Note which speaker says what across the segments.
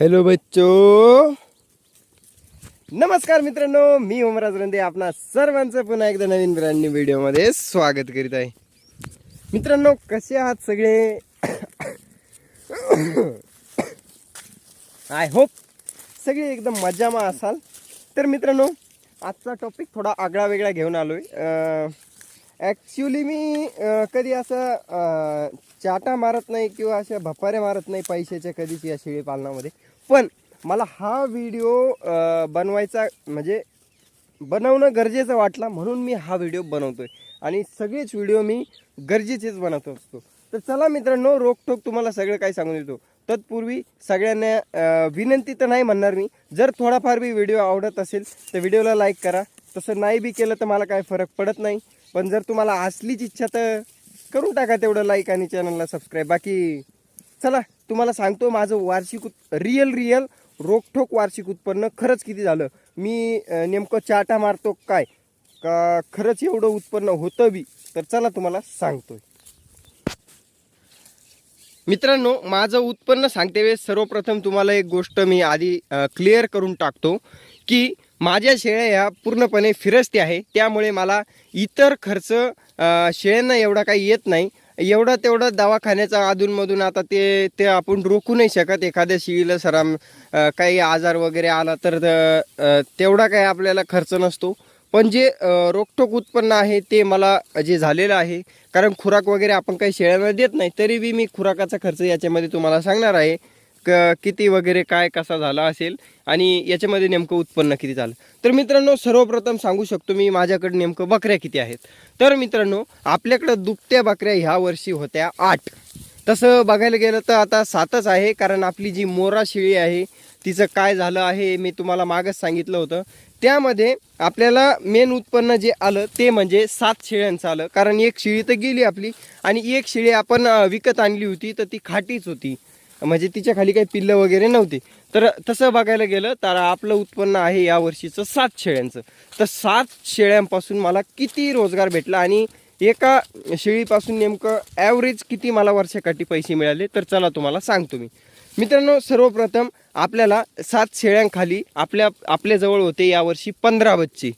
Speaker 1: Hello बच्चो. नमस्कार मित्रांनो मी ओमराज रंदे आपणा सर्वांचं पुन्हा एकदा नवीन ब्रँड न्यू व्हिडिओमध्ये स्वागत करीत आहे. मित्रांनो कसे आहात सगळे? आय होप सगळे एकदम मजामा असाल. तर मित्रांनो आजचा टॉपिक थोडा आगळा वेगळा घेऊन आलोय. ॲक्च्युली मी कधी असं चाटा मारत नाही किंवा अशा भपाऱ्या मारत नाही पैशाच्या कधीच या शेळी पालनामध्ये. पण मला हा व्हिडिओ बनवायचा म्हणजे बनवणं गरजेचं वाटला म्हणून मी हा व्हिडिओ बनवतो आहे आणि सगळेच व्हिडिओ मी गरजेचेच बनवत असतो. तर चला मित्रांनो रोकटोक तुम्हाला सगळं काही सांगून देतो. तत्पूर्वी सगळ्यांना विनंती तर नाही म्हणणार मी. जर थोडाफार बी व्हिडिओ आवडत असेल तर व्हिडिओला लाईक करा. तसं नाही बी केलं तर मला काय फरक पडत नाही. पण जर तुम्हाला असलीच इच्छा तर करून टाका तेवढं लाईक आणि चॅनलला सबस्क्राईब बाकी चला तुम्हाला सांगतो माझं वार्षिक उत् रिअल रिअल रोखोक वार्षिक उत्पन्न खरंच किती झालं? मी नेमकं चाटा मारतो काय? का खरंच एवढं उत्पन्न होतं बी? तर चला तुम्हाला सांगतोय. मित्रांनो माझं उत्पन्न सांगते वेळेस सर्वप्रथम तुम्हाला एक गोष्ट मी आधी क्लिअर करून टाकतो की माझ्या शेळ्या ह्या पूर्णपणे फिरस्ती आहे. त्यामुळे मला इतर खर्च शेळ्यांना एवढा काही येत नाही. एवढा तेवढा दवाखान्याचा अधूनमधून आता ते ते आपण रोखू नाही शकत. एखाद्या शिळीला सराम काही आजार वगैरे आला तर तेवढा काही आपल्याला खर्च नसतो. पण जे अ, रोखोक उत्पन्न आहे ते मला जे झालेलं आहे कारण खुराक वगैरे आपण काही शेळ्यांना देत नाही तरी बी मी खुराकाचा खर्च याच्यामध्ये तुम्हाला सांगणार आहे. क किती वगैरे काय कसा झाला असेल? आणि याच्यामध्ये नेमकं उत्पन्न किती झालं? तर मित्रांनो सर्वप्रथम सांगू शकतो मी माझ्याकडे नेमकं बकऱ्या किती आहेत. तर मित्रांनो आपल्याकडं दुभत्या बकऱ्या ह्या वर्षी होत्या आठ. तसं बघायला गेलं तर आता सातच आहे कारण आपली जी मोरा शिळी आहे तिचं काय झालं आहे मी तुम्हाला मागच सांगितलं होतं. त्यामध्ये आपल्याला मेन उत्पन्न जे आलं ते म्हणजे सात शेळ्यांचं आलं. कारण एक शेळी तर गेली आपली आणि एक शेळी आपण विकत आणली होती तर ती खाटीच होती. म्हणजे तिच्या खाली काही पिल्लं वगैरे नव्हती. तर तसं बघायला गेलं तर आपलं उत्पन्न आहे या वर्षीचं सात शेळ्यांचं. तर सात शेळ्यांपासून मला किती रोजगार भेटला आणि एका शेळीपासून नेमकं ॲव्हरेज किती मला वर्षाकाठी पैसे मिळाले? तर चला तुम्हाला सांगतो मी. मित्रांनो सर्वप्रथम आपल्याला सात शेळ्यांखाली आपल्या आपल्याजवळ होते यावर्षी पंधरा बच्चे.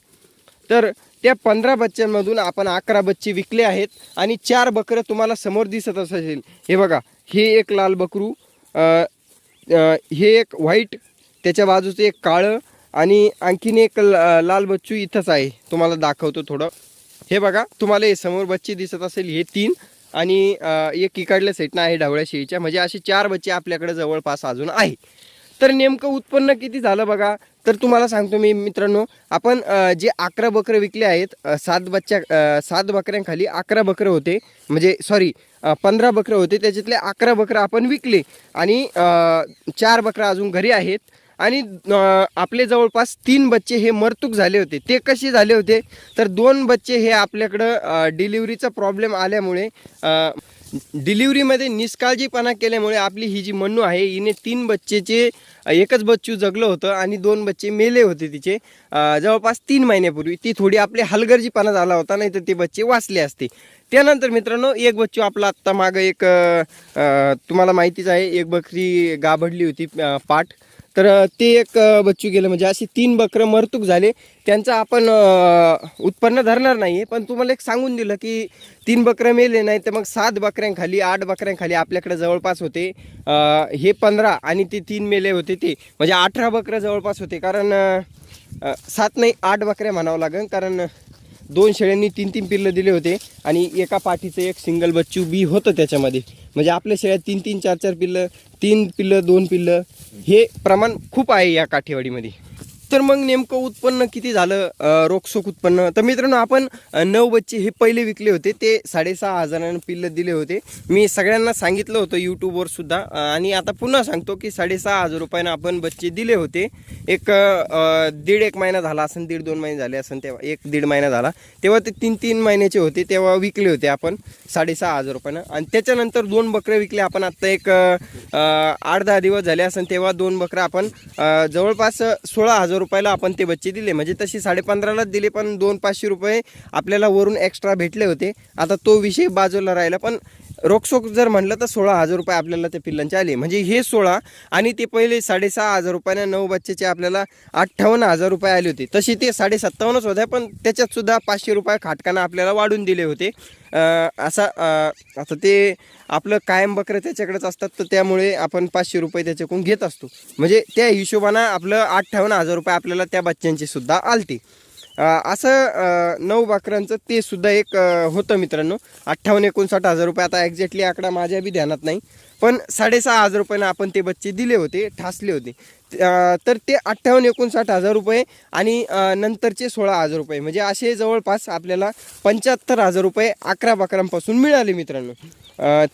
Speaker 1: तर त्या पंधरा बच्च्यांमधून आपण अकरा बच्चे विकले आहेत आणि चार बकरं तुम्हाला समोर दिसत असेल. हे बघा हे एक लाल बकरू हे एक व्हाईट त्याच्या बाजूचं एक काळं आणि आणखीन एक ल- लाल बच्चू इथंच आहे. तुम्हाला दाखवतो थोडं. हे बघा तुम्हाला हे समोर बच्ची दिसत असेल हे तीन आणि एक इकडल्या सेटना आहे ढवळ्या शेळीच्या. म्हणजे असे चार बच्चे आपल्याकडे जवळपास अजून आहे. तर नेमकं उत्पन्न किती झालं बघा? तर तुम्हाला सांगतो मी मित्रांनो आपण जे अकरा बकरं विकले आहेत सात बच्च्या सात बकऱ्यांखाली अकरा बकरं होते. म्हणजे सॉरी पंधरा बकरं होते त्याच्यातले अकरा बकरं आपण विकले. आणि चार बकरं अजून घरी आहेत. आणि आपले जवळपास तीन बच्चे हे मरतूक झाले होते. ते कसे झाले होते? तर दोन बच्चे हे आपल्याकडं डिलिव्हरीचा प्रॉब्लेम आल्यामुळे डिलिव्हरीमध्ये निष्काळजीपणा केल्यामुळे आपली ही जी मन्नू आहे हिने तीन बच्चेचे एकच बच्चू जगलं होतं आणि दोन बच्चे मेले होते तिचे. जवळपास तीन महिन्यापूर्वी ती थोडी आपली हलगर्जीपणा झाला होता नाही तर ते बच्चे वाचले असते. त्यानंतर मित्रांनो एक बच्चू आपला आत्ता मागं एक तुम्हाला माहितीच आहे एक बकरी गाभडली होती पाठ. तर ते एक बच्चू गेलं म्हणजे असे तीन बकरं मरतूक झाले. त्यांचं आपण उत्पन्न धरणार नाही आहे पण तुम्हाला एक सांगून दिलं की तीन बकरं मेले नाही तर मग सात बकऱ्यांखाली आठ बकऱ्यांखाली आपल्याकडे जवळपास होते हे पंधरा आणि ते तीन मेले होते ते. म्हणजे अठरा बकरं जवळपास होते कारण सात नाही आठ बकऱ्या म्हणावं लागेल कारण दोन शेळ्यांनी तीन तीन पिल्लं दिले होते आणि एका पाठीचं एक सिंगल बच्चू बी होतं त्याच्यामध्ये. म्हणजे आपल्या शेळ्यात तीन तीन चार चार पिल्लं तीन पिल्लं दोन पिल्लं हे प्रमाण खूप आहे या काठेवाडीमध्ये. तर मग नेमकं उत्पन्न किती झालं? रोखसोख उत्पन्न. तर मित्रांनो आपण नऊ बच्चे हे पहिले विकले होते. ते साडेसहा हजारानं पिल्लं दिले होते. मी सगळ्यांना सांगितलं होतं यूट्यूबवर सुद्धा. आणि आता पुन्हा सांगतो की साडेसहा हजार रुपयानं आपण बच्चे दिले होते. एक दीड एक महिना झाला असेल दीड दोन महिने झाले असेल तेव्हा एक दीड महिना झाला. तेव्हा ते तीन तीन महिन्याचे होते तेव्हा विकले होते आपण साडेसहा हजार रुपयानं. आणि त्याच्यानंतर दोन बकरे विकले आपण. आत्ता एक आठ दहा दिवस झाले असेल तेव्हा दोन बकरे आपण जवळपास सोळा हजार रुपयाला आपण ते बच्चे दिले. म्हणजे तशी साडेपंधरालाच दिले पण दोन पाचशे रुपये आपल्याला वरून एक्स्ट्रा भेटले होते. आता तो विषय बाजूला राहिला पण रोखसोक जर म्हणलं तर सोळा हजार रुपये आपल्याला त्या पिल्लांचे आले. म्हणजे हे सोळा आणि ते पहिले साडेसहा हजार रुपयाने नऊ बच्चेचे आपल्याला अठ्ठावन्न हजार रुपये आले होते. तसे ते साडे सत्तावन्नच होते पण त्याच्यातसुद्धा पाचशे रुपये खाटकानं आपल्याला वाढून दिले होते. असा आता ते आपलं कायम बकरं त्याच्याकडेच असतात तर त्यामुळे आपण पाचशे रुपये त्याच्याकडून घेत असतो. म्हणजे त्या हिशोबानं आपलं अठ्ठावन्न हजार रुपये आपल्याला त्या बच्च्यांचे सुद्धा आलते. असं नऊ बकरांचं ते सुद्धा एक होतं मित्रांनो. अठ्ठावन्न एकोणसाठ हजार रुपये. आता एक्झॅक्टली आकडा माझ्या बी ध्यानात नाही. पण साडेसहा हजार रुपयानं आपण ते बच्चे दिले होते ठासले होते. तर ते अठ्ठावन्न एकोणसाठ हजार रुपये आणि नंतरचे सोळा हजार रुपये. म्हणजे असे जवळपास आपल्याला पंच्याहत्तर हजार रुपये अकरा बकरांपासून मिळाले मित्रांनो.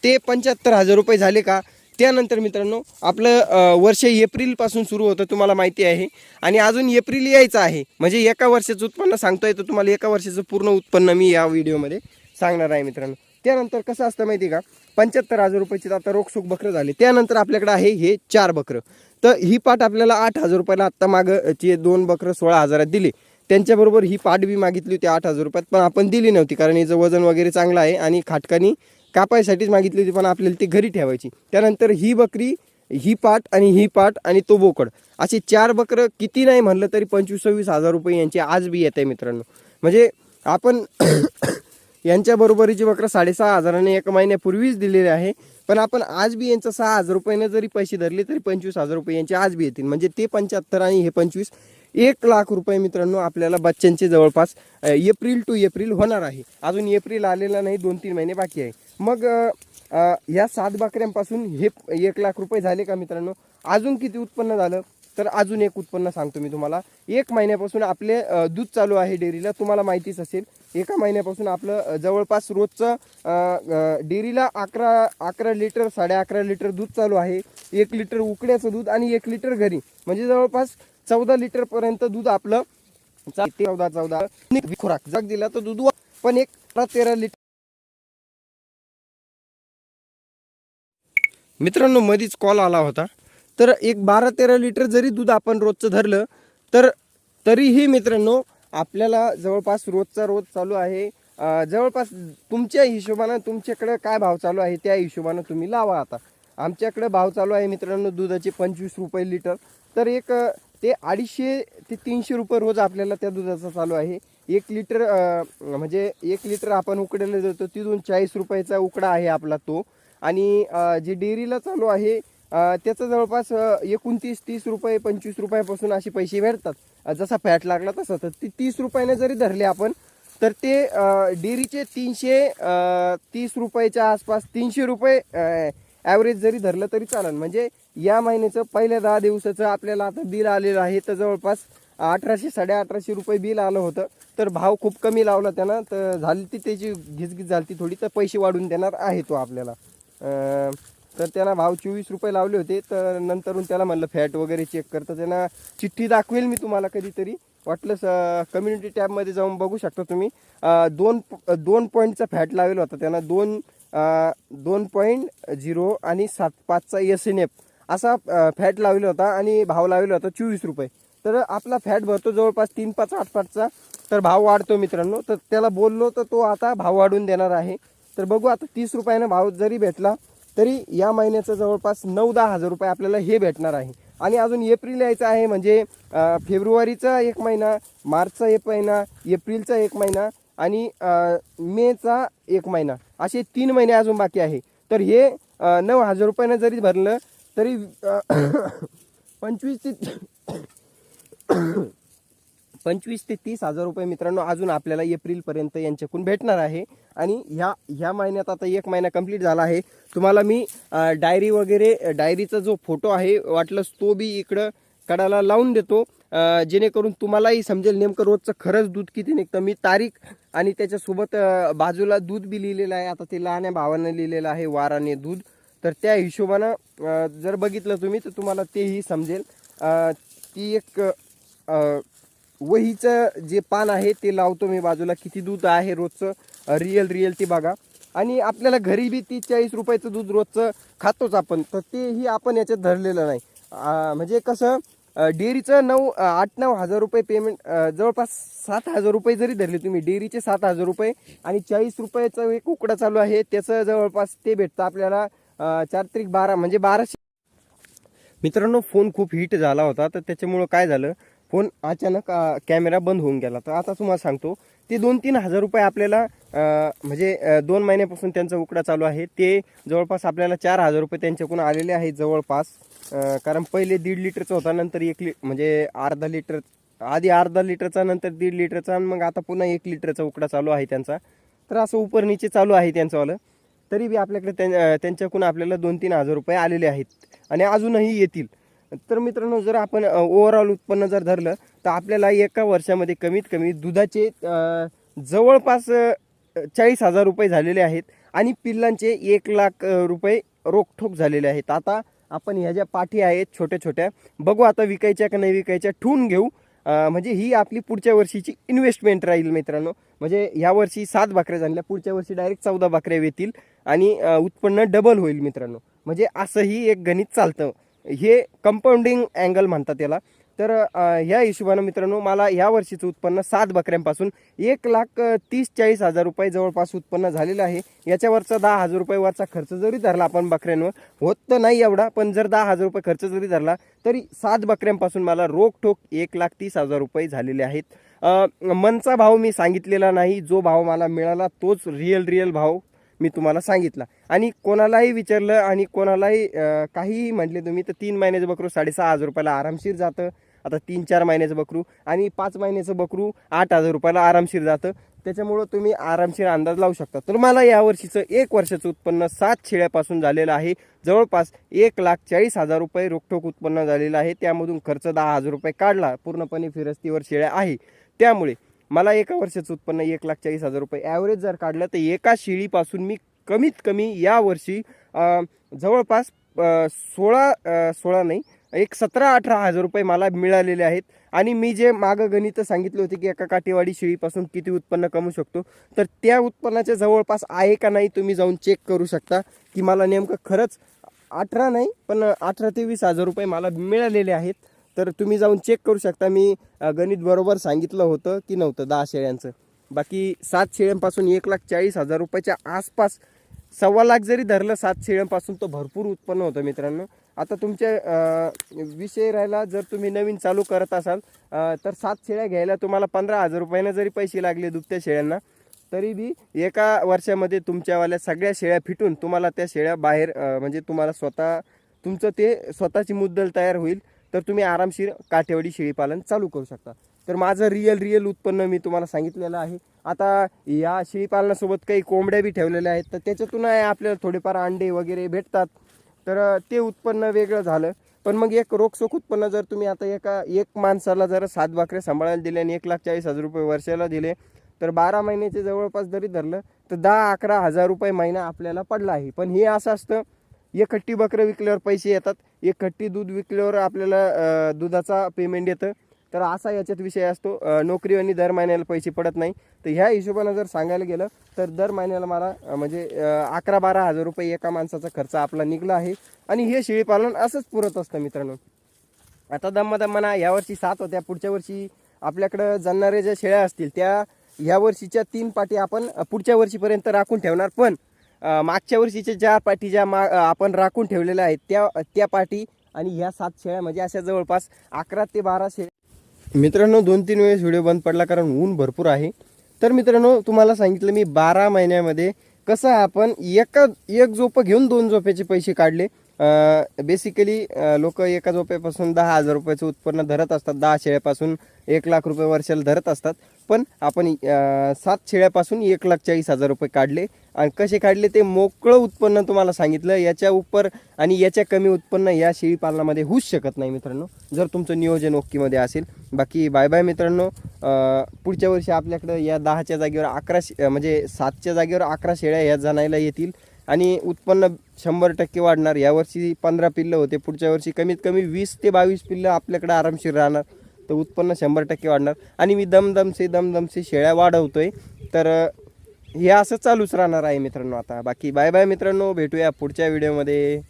Speaker 1: ते पंच्याहत्तर हजार रुपये झाले का? त्यानंतर मित्रांनो आपलं वर्ष एप्रिलपासून सुरू होतं तुम्हाला माहिती आहे. आणि अजून एप्रिल यायचं आहे. म्हणजे एका वर्षाचं उत्पन्न सांगतोय तर तुम्हाला एका वर्षाचं पूर्ण उत्पन्न मी या व्हिडिओमध्ये सांगणार आहे मित्रांनो. त्यानंतर कसं असतं माहिती आहे का? पंच्याहत्तर हजार रुपयाची आता रोखसोक बकरं झाले. त्यानंतर आपल्याकडे आहे हे चार बकरं. तर ही पाठ आपल्याला आठ हजार रुपयाला आत्ता मागचे दोन बकरं सोळा हजारात दिली. त्यांच्याबरोबर ही पाट बी मागितली होती आठ हजार रुपयात पण आपण दिली नव्हती कारण हिचं वजन वगैरे चांगलं आहे आणि खाटकानी कापायसाठीच मागितली होती पण आपल्याला ती घरी ठेवायची. त्यानंतर ही बकरी ही पाट आणि ही पाट आणि तो बोकड. असे चार बकरं किती नाही म्हणलं तरी पंचवीस सव्वीस हजार रुपये यांचे आज बी येत आहे मित्रांनो. म्हणजे आपण यांच्या बरोबरीची बकरं साडेसहा हजाराने एक महिन्यापूर्वीच दिलेली आहे पण आपण आज बी यांचं सहा हजार रुपयाने जरी पैसे धरले तरी पंचवीस हजार रुपये यांचे आज बी येतील. म्हणजे ते पंच्याहत्तर आणि हे पंचवीस एक लाख रुपये मित्रांनो आपल्याला बच्चांचे जवळपास एप्रिल टू एप्रिल होणार आहे. अजून एप्रिल आलेला नाही दोन तीन महिने बाकी आहे. मग या सात बकऱ्यांपासून हे एक लाख रुपये झाले का मित्रांनो? अजून किती उत्पन्न झालं? तर अजून एक उत्पन्न सांगतो मी तुम्हाला. एक महिन्यापासून आपले दूध चालू आहे डेअरीला तुम्हाला माहितीच असेल. एका महिन्यापासून आपलं जवळपास रोजचं डेअरीला अकरा अकरा लिटर साडे अकरा लिटर दूध चालू आहे. एक लिटर उकड्याचं दूध आणि एक लिटर घरी. म्हणजे जवळपास चौदा लिटरपर्यंत दूध आपलं चौदा चौदा. खुराक. जग दिला तर दूध पण एक तेरा लिटर मित्रांनो मधीच कॉल आला होता. तर एक बारा तेरा लिटर जरी दूध आपण रोजचं धरलं तर तरीही मित्रांनो आपल्याला जवळपास रोजचा रोज चालू आहे. जवळपास तुमच्या हिशोबानं तुमच्याकडे काय भाव चालू आहे त्या हिशोबानं तुम्ही लावा आता. आमच्याकडे भाव चालू आहे मित्रांनो दुधाचे पंचवीस रुपये लिटर तर एक ते अडीचशे ते तीनशे रुपये रोज आपल्याला त्या दुधाचा चालू आहे. एक लिटर म्हणजे एक लिटर आपण उकड्याला देतो तिथून चाळीस रुपयाचा उकडा आहे आपला तो. आणि जे डेअरीला चालू आहे त्याचं जवळपास एकोणतीस तीस रुपये पंचवीस रुपयापासून असे पैसे भेटतात. जसा फॅट लागला तसं. तर ती तीस रुपयाने जरी धरले आपण तर ते डेअरीचे तीनशे तीस रुपयाच्या आसपास तीनशे रुपये ॲव्हरेज जरी धरलं तरी चालेल. म्हणजे या महिन्याचं पहिल्या दहा दिवसाचं आपल्याला आता बिल आलेलं आहे. तर जवळपास अठराशे साडे अठराशे रुपये बिल आलं होतं. तर भाव खूप कमी लावला त्यानं. तर झाली ती त्याची घिसघिस झाली ती थोडी. तर पैसे वाढून देणार आहे तो आपल्याला. तर त्याला भाव चोवीस रुपये लावले होते. तर नंतरून त्याला म्हणलं फॅट वगैरे चेक करतं त्यांना चिठ्ठी दाखवेल मी तुम्हाला कधीतरी. वाटलंच कम्युनिटी टॅबमध्ये जाऊन बघू शकता तुम्ही. दोन दोन पॉईंटचा फॅट लावेल होता. त्यांना दोन दोन पॉईंट झिरो आणि सात पाचचा एस एन एफ असा फॅट लावलेला होता आणि भाव लावलेला होता चोवीस रुपये. तर आपला फॅट भरतो जवळपास तीन पाच आठ पाचचा तर भाव वाढतो मित्रांनो. तर त्याला बोललो तर तो आता भाव वाढून देणार आहे. तर बघू आता तीस रुपयानं भाव जरी भेटला तरी या महिन्याचं जवळपास नऊ दहा हजार रुपये आपल्याला हे भेटणार आहे. आणि अजून एप्रिल यायचं आहे म्हणजे फेब्रुवारीचा एक महिना मार्चचा एक महिना एप्रिलचा एक महिना आणि मेचा एक महिना. असे तीन महिने अजून बाकी आहे. तर हे नऊ हजार रुपयानं जरी भरलं तरी पंचवीस ते पंचवीस ते तीस हजार रुपये मित्रांनो अजून आपल्याला एप्रिलपर्यंत यांच्याकडून भेटणार आहे. आणि ह्या ह्या महिन्यात आता एक महिना कंप्लीट झाला आहे. तुम्हाला मी डायरी वगैरे डायरीचा जो फोटो आहे वाटलंच तो बी इकडं कडाला लावून देतो. जेणेकरून तुम्हालाही समजेल नेमकं रोजचं खरंच दूध किती निघतं. मी तारीख आणि त्याच्यासोबत बाजूला दूध बी लिहिलेलं आहे. आता ते लहान्या भावानं लिहिलेलं आहे वाराने दूध. तर त्या हिशोबानं जर बघितलं तुम्ही तर तुम्हाला तेही समजेल. ती एक वहीचं जे पान आहे ते लावतो मी बाजूला. किती दूध आहे रोजचं? रिअल रिअल ते बघा. आणि आपल्याला घरी बी ती चाळीस रुपयाचं दूध रोजचं खातोच आपण. तर तेही आपण याच्यात धरलेलं नाही. म्हणजे कसं डेअरीचं नऊ आठ नऊ हजार रुपये पेमेंट जवळपास सात हजार रुपये जरी धरले तुम्ही डेअरीचे सात हजार रुपये आणि चाळीस रुपयाचं एक उकडा चालू आहे त्याचं जवळपास ते भेटतं आपल्याला चार त्रिक बारा म्हणजे बाराशे. मित्रांनो फोन खूप हिट झाला होता तर त्याच्यामुळं काय झालं फोन अचानक कॅमेरा बंद होऊन गेला. तर आता तुम्हाला सांगतो ते दोन तीन हजार रुपये आपल्याला म्हणजे दोन महिन्यापासून त्यांचा उकडा चालू आहे. ते जवळपास आपल्याला चार हजार रुपये त्यांच्याकडून आलेले आहेत जवळपास. कारण पहिले दीड लिटरचा होता नंतर एक लि म्हणजे अर्धा लिटर आधी अर्धा लिटरचा नंतर दीड लिटरचा आणि मग आता पुन्हा एक लिटरचा उकडा चालू आहे त्यांचा. तर असं उपर नीचे चालू आहे त्यांचंवालं. तरी बी आपल्याकडे त्यां- त्यांच्याकडून आपल्याला दोन तीन हजार रुपये आलेले आहेत. आणि अजूनही येतील. तर मित्रांनो जर आपण ओव्हरऑल उत्पन्न जर धरलं तर आपल्याला एका वर्षामध्ये कमीत कमी दुधाचे जवळपास चाळीस हजार रुपये झालेले आहेत आणि पिल्लांचे एक लाख रुपये रोखठोक झालेले आहेत. आता आपण ह्या ज्या पाठी आहेत छोट्या छोट्या बघू आता विकायच्या का नाही विकायच्या ठेवून घेऊ. म्हणजे ही आपली पुढच्या वर्षीची इन्व्हेस्टमेंट राहील मित्रांनो. म्हणजे ह्या वर्षी सात भाकऱ्या झाल्या पुढच्या वर्षी डायरेक्ट चौदा भाकऱ्या येतील आणि उत्पन्न डबल होईल मित्रांनो. म्हणजे असंही एक गणित चालतं. हे कंपाऊंडिंग अँगल म्हणतात त्याला तर ह्या हिशोबानं मित्रांनो मला ह्या वर्षीचं उत्पन्न सात बकऱ्यांपासून एक लाख तीस चाळीस हजार रुपये जवळपास उत्पन्न झालेलं आहे. याच्यावरचा दहा हजार रुपये वरचा खर्च जरी धरला आपण बकऱ्यांवर होत तर नाही एवढा पण जर दहा हजार रुपये खर्च जरी धरला तरी सात बकऱ्यांपासून मला रोखठोक एक लाख तीस हजार रुपये झालेले आहेत. मनचा भाव मी सांगितलेला नाही जो भाव मला मिळाला तोच रिअल रिअल भाव. मी तुम्हाला सांगितला. आणि कोणालाही विचारलं आणि कोणालाही काहीही म्हटले तुम्ही तर तीन महिन्याचं बकरू साडेसहा हजार रुपयाला आरामशीर जातं. आता तीन चार महिन्याचं बकरू आणि पाच महिन्याचं बकरू आठ हजार रुपयाला आरामशीर जातं. त्याच्यामुळं तुम्ही आरामशीर अंदाज लावू शकता. तर मला या वर्षीचं एक वर्षाचं उत्पन्न सात शेळ्यापासून झालेलं आहे. जवळपास एक लाख चाळीस हजार रुपये रोखठोक उत्पन्न झालेलं आहे. त्यामधून खर्च दहा हजार रुपये काढला. पूर्णपणे फिरस्तीवर शेळ्या आहे. त्यामुळे मला एका वर्षाचं उत्पन्न एक लाख चाळीस हजार रुपये. ॲव्हरेज जर काढलं तर एका शेळीपासून मी कमीत कमी या वर्षी जवळपास सोळा सोळा नाही एक सतरा अठरा हजार रुपये मला मिळालेले आहेत. आणि मी जे मागं गणित सांगितले होते की एका काठीवाडी शेळीपासून किती उत्पन्न कमवू शकतो तर त्या उत्पन्नाच्या जवळपास आहे का नाही तुम्ही जाऊन चेक करू शकता की मला नेमकं खरंच अठरा नाही पण अठरा ते वीस हजार रुपये मला मिळालेले आहेत. तर तुम्ही जाऊन चेक करू शकता. मी गणित बरोबर सांगितलं होतं की नव्हतं दहा शेळ्यांचं. बाकी सात शेळ्यांपासून एक लाख चाळीस हजार रुपयाच्या आसपास सव्वा लाख जरी धरलं सात शेळ्यांपासून तर भरपूर उत्पन्न होतं मित्रांनो. आता तुमच्या विषय राहिला जर तुम्ही नवीन चालू करत असाल तर सात शेळ्या घ्यायला तुम्हाला पंधरा हजार रुपयानं जरी पैसे लागले दुभत्या शेळ्यांना तरी बी एका वर्षामध्ये तुमच्यावाल्या सगळ्या शेळ्या फिटून तुम्हाला त्या शेळ्या बाहेर म्हणजे तुम्हाला स्वतः तुमचं ते स्वतःची मुद्दल तयार होईल. तर तुम्ही आरामशीर काठेवाडी शेळीपालन चालू करू शकता. तर माझं रिअल रिअल उत्पन्न मी तुम्हाला सांगितलेलं आहे. आता या शेळीपालनासोबत काही कोंबड्या बी ठेवलेल्या आहेत तर त्याच्यातून आपल्याला थोडेफार अंडे वगैरे भेटतात. तर ते उत्पन्न वेगळं झालं. पण मग एक रोखसोख उत्पन्न जर तुम्ही आता एका एक माणसाला जर सात बाकऱ्या सांभाळायला दिले आणि एक लाख चाळीस हजार रुपये वर्षाला दिले तर बारा महिन्याचे जवळपास जरी धरलं तर दहा अकरा हजार रुपये महिना आपल्याला पडला आहे. पण हे असं असतं एक खट्टी बकरं विकल्यावर पैसे येतात एक खट्टी दूध विकल्यावर आपल्याला दुधाचा पेमेंट येतं. तर असा याच्यात विषय असतो. नोकरीवानी नोकरी आणि दर महिन्याला पैसे पडत नाही. तर ह्या हिशोबानं जर सांगायला गेलं तर दर महिन्याला मला म्हणजे अकरा बारा हजार रुपये एका माणसाचा खर्च आपला निघला आहे. आणि हे शेळीपालन असंच पुरत असतं मित्रांनो. आता दम्मा म्हणा वर्षी सात होत्या. पुढच्या वर्षी आपल्याकडं जाणणाऱ्या ज्या शेळ्या असतील त्या ह्या वर्षीच्या तीन पाटी आपण पुढच्या वर्षीपर्यंत राखून ठेवणार. पण मागच्या वर्षीच्या ज्या पाठी ज्या मा आपण राखून ठेवलेल्या आहेत त्या त्या पाठी आणि ह्या सात शेळ्या म्हणजे अशा जवळपास अकरा ते बारा शेळ्या. मित्रांनो दोन तीन वेळेस व्हिडिओ बंद पडला कारण ऊन भरपूर आहे. तर मित्रांनो तुम्हाला सांगितलं मी बारा महिन्यामध्ये कसं आपण एका एक झोपं घेऊन दोन झोप्याचे पैसे काढले. बेसिकली लोक एका झोप्यापासून दहा हजार रुपयाचं उत्पन्न धरत असतात. दहा शेळ्यापासून एक लाख रुपये वर्षाला धरत असतात. पण आपण सात शेळ्यापासून एक लाख चाळीस हजार रुपये काढले. आणि कसे काढले? ते मोकळं उत्पन्न तुम्हाला सांगितलं. याच्या उपर आणि याच्या कमी उत्पन्न या शेळी पालनामध्ये होऊच शकत नाही मित्रांनो. जर तुमचं नियोजन ओक्कीमध्ये असेल. बाकी बाय बाय मित्रांनो. पुढच्या वर्षी आपल्याकडं या दहाच्या जागेवर अकरा म्हणजे सातच्या जागेवर अकरा शेळ्या ह्या जाणायला येतील. आणि उत्पन्न शंभर टक्के वाढणार. यावर्षी पंधरा पिल्लं होते. पुढच्या वर्षी कमीत कमी वीस ते बावीस पिल्लं आपल्याकडे आरामशीर राहणार. तर उत्पन्न शंभर टक्के वाढणार. आणि मी दमदमसे दमदमसे शेळ्या वाढवतो आहे तर हे असं चालूच राहणार आहे मित्रांनो आता. बाकी बाय बाय मित्रांनो. भेटूया पुढच्या व्हिडिओमध्ये.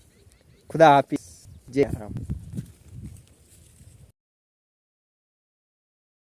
Speaker 1: खुदा हाफिज. जय राम.